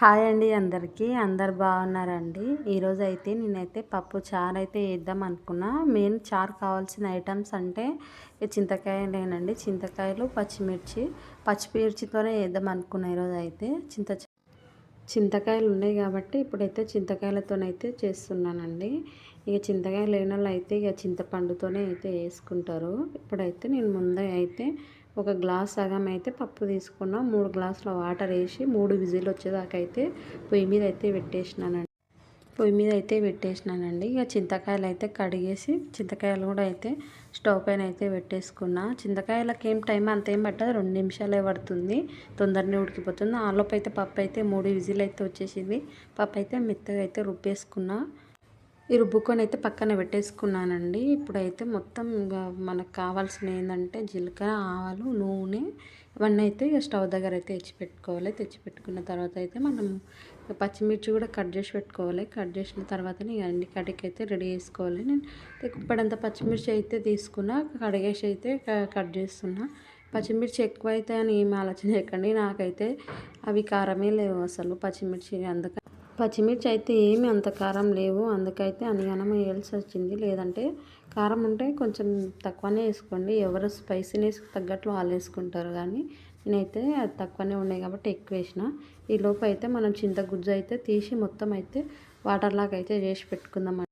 Hi అండి అందరికీ. అందరు బాగున్నారండి? ఈరోజు అయితే నేనైతే పప్పు చారు అయితే వేద్దాం అనుకున్నా. మెయిన్ చారు కావాల్సిన ఐటమ్స్ అంటే చింతకాయలేనండి. చింతకాయలు పచ్చిమిర్చి పచ్చిమిర్చితోనే వేద్దాం అనుకున్నా ఈరోజు అయితే. చింత చింతకాయలు ఉన్నాయి కాబట్టి ఇప్పుడైతే చింతకాయలతోనైతే చేస్తున్నానండి. ఇక చింతకాయలు లేని వాళ్ళు అయితే ఇక చింతపండుతోనే అయితే వేసుకుంటారు. ఇప్పుడైతే నేను ముందే అయితే ఒక గ్లాస్ సగం అయితే పప్పు తీసుకున్న. మూడు గ్లాసుల వాటర్ వేసి మూడు విజిల్ వచ్చేదాకా అయితే పొయ్యి మీద అయితే పెట్టేసినానండి. పొయ్యి మీద అయితే పెట్టేసినానండి. ఇక చింతకాయలు అయితే కడిగేసి చింతకాయలు కూడా అయితే స్టవ్ పైన అయితే పెట్టేసుకున్నా. చింతకాయలకి ఏం టైం అంత ఏం పట్టదు. రెండు నిమిషాలే పడుతుంది. తొందరనే ఉడికిపోతుంది. ఆలోపు అయితే పప్పు అయితే మూడు విజిల్ అయితే వచ్చేసింది. పప్పు అయితే మెత్తగా అయితే రుబ్బేసుకున్నా. ఈ రుబ్బుకొని అయితే పక్కన పెట్టేసుకున్నానండి. ఇప్పుడైతే మొత్తం ఇంకా మనకు కావాల్సిన ఏంటంటే జీలకర్ర ఆవాలు నూనె ఇవన్నీ అయితే ఇక స్టవ్ దగ్గర అయితే తెచ్చి పెట్టుకోవాలి. తెచ్చి పెట్టుకున్న తర్వాత అయితే మనం పచ్చిమిర్చి కూడా కట్ చేసి పెట్టుకోవాలి. కట్ చేసిన తర్వాతనే ఇక అన్ని కడికి అయితే రెడీ చేసుకోవాలి. నేను ఇప్పుడంత పచ్చిమిర్చి అయితే తీసుకున్నా. కడిగేసి అయితే కట్ చేస్తున్నా. పచ్చిమిర్చి ఎక్కువ అయితే అని ఏమి ఆలోచన చేయకండి నాకైతే అవి కారమే లేవు అసలు పచ్చిమిర్చి. అందుకని పచ్చిమిర్చి అయితే ఏమి అంత కారం లేవు. అందుకైతే అనిగనం వేయాల్సి వచ్చింది లేదంటే కారం ఉంటే కొంచెం తక్కువనే వేసుకోండి. ఎవరు స్పైసీనెస్ తగ్గట్లు వాళ్ళు వేసుకుంటారు కానీ నేనైతే అది తక్కువనే ఉన్నాయి కాబట్టి ఎక్కువ వేసిన. ఈ లోపు అయితే మనం చింతగుజ్జు అయితే తీసి మొత్తం అయితే వాటర్ లాగా అయితే చేసి పెట్టుకుందాం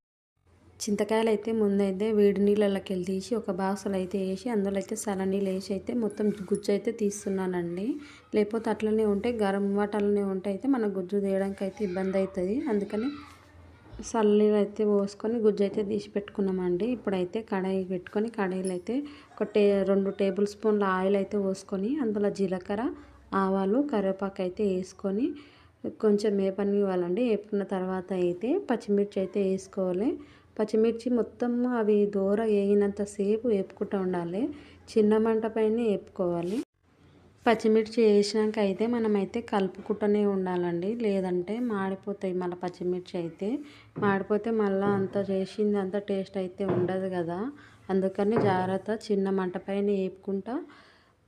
చింతకాయలు అయితే ముందైతే వేడి నీళ్ళలోకి వెళ్ళి తీసి ఒక బాక్సులు అయితే వేసి అందులో అయితే సల నీళ్ళు వేసి అయితే మొత్తం గుజ్జు అయితే తీస్తున్నానండి. లేకపోతే అట్లనే ఉంటే గరం వాటర్లోనే ఉంటే అయితే మన గుజ్జు తీయడానికి అయితే ఇబ్బంది అవుతుంది అందుకని సల్లీలు అయితే పోసుకొని గుజ్జు అయితే తీసి పెట్టుకున్నామండి. ఇప్పుడైతే కడాయి పెట్టుకొని కడాయిలు అయితే ఒక టే రెండు టేబుల్ స్పూన్ల ఆయిల్ అయితే పోసుకొని అందులో జీలకర్ర ఆవాలు కరివేపాకు అయితే వేసుకొని కొంచెం వేపని ఇవ్వాలండి వేపుకున్న తర్వాత అయితే పచ్చిమిర్చి అయితే వేసుకోవాలి పచ్చిమిర్చి మొత్తం అవి దూర వేగినంతసేపు వేపుకుంటూ ఉండాలి. చిన్న మంట పైన వేపుకోవాలి. పచ్చిమిర్చి వేసినాక అయితే మనమైతే కలుపుకుంటూనే ఉండాలండి. లేదంటే మాడిపోతాయి మళ్ళీ పచ్చిమిర్చి అయితే. మాడిపోతే మళ్ళీ అంత చేసింది అంత టేస్ట్ అయితే ఉండదు కదా. అందుకని జాగ్రత్త చిన్న మంట పైన వేపుకుంటా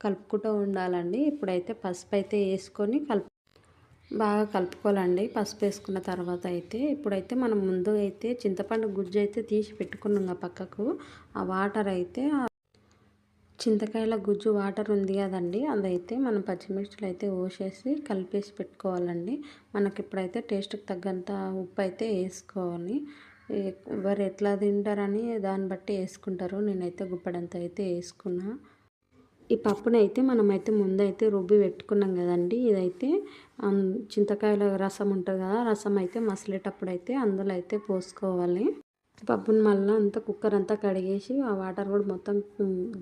కలుపుకుంటూ ఉండాలండి. ఇప్పుడైతే పసుపు అయితే వేసుకొని కలుపు బాగా కలుపుకోవాలండి. పసుపు వేసుకున్న తర్వాత అయితే ఇప్పుడైతే మనం ముందు అయితే చింతపండు గుజ్జు అయితే తీసి పెట్టుకున్నాం పక్కకు. ఆ వాటర్ అయితే చింతకాయల గుజ్జు వాటర్ ఉంది కదండి. అదైతే మనం పచ్చిమిర్చిలు అయితే పోసేసి కలిపేసి పెట్టుకోవాలండి. మనకి ఇప్పుడైతే టేస్ట్కి తగ్గంత ఉప్పు అయితే వేసుకోవాలి. ఎవరు ఎట్లా తింటారని దాన్ని బట్టి వేసుకుంటారు. నేనైతే గుప్పడంత అయితే వేసుకున్నా. ఈ పప్పునైతే మనమైతే ముందైతే రుబ్బి పెట్టుకున్నాం కదండి. ఇదైతే చింతకాయల రసం ఉంటుంది కదా రసం అయితే మసలేటప్పుడు అయితే అందులో అయితే పోసుకోవాలి. పప్పుని మళ్ళీ అంతా కుక్కర్ అంతా కడిగేసి ఆ వాటర్ కూడా మొత్తం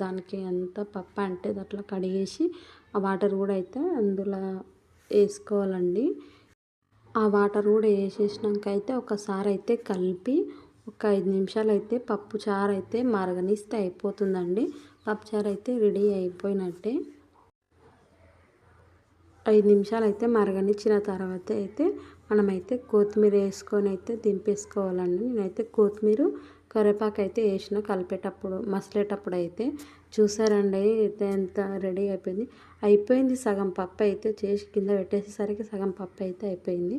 దానికి అంతా పప్పు అంటే అట్లా కడిగేసి ఆ వాటర్ కూడా అయితే అందులో వేసుకోవాలండి. ఆ వాటర్ కూడా వేసేసినాక అయితే ఒకసారి అయితే కలిపి ఒక ఐదు నిమిషాలు అయితే పప్పు చారు అయితే మరగనిస్తే అయిపోతుందండి. పప్పుచారు అయితే రెడీ అయిపోయినట్టే. ఐదు నిమిషాలు అయితే మరగనిచ్చిన తర్వాత అయితే మనమైతే కొత్తిమీర వేసుకొని అయితే దింపేసుకోవాలండి. నేనైతే కొత్తిమీర కరివేపాకు అయితే వేసిన కలిపేటప్పుడు మసలేటప్పుడు అయితే చూసారండి అయితే ఎంత రెడీ అయిపోయింది. అయిపోయింది సగం పప్పు అయితే చేసి కింద పెట్టేసేసరికి సగం పప్పు అయితే అయిపోయింది.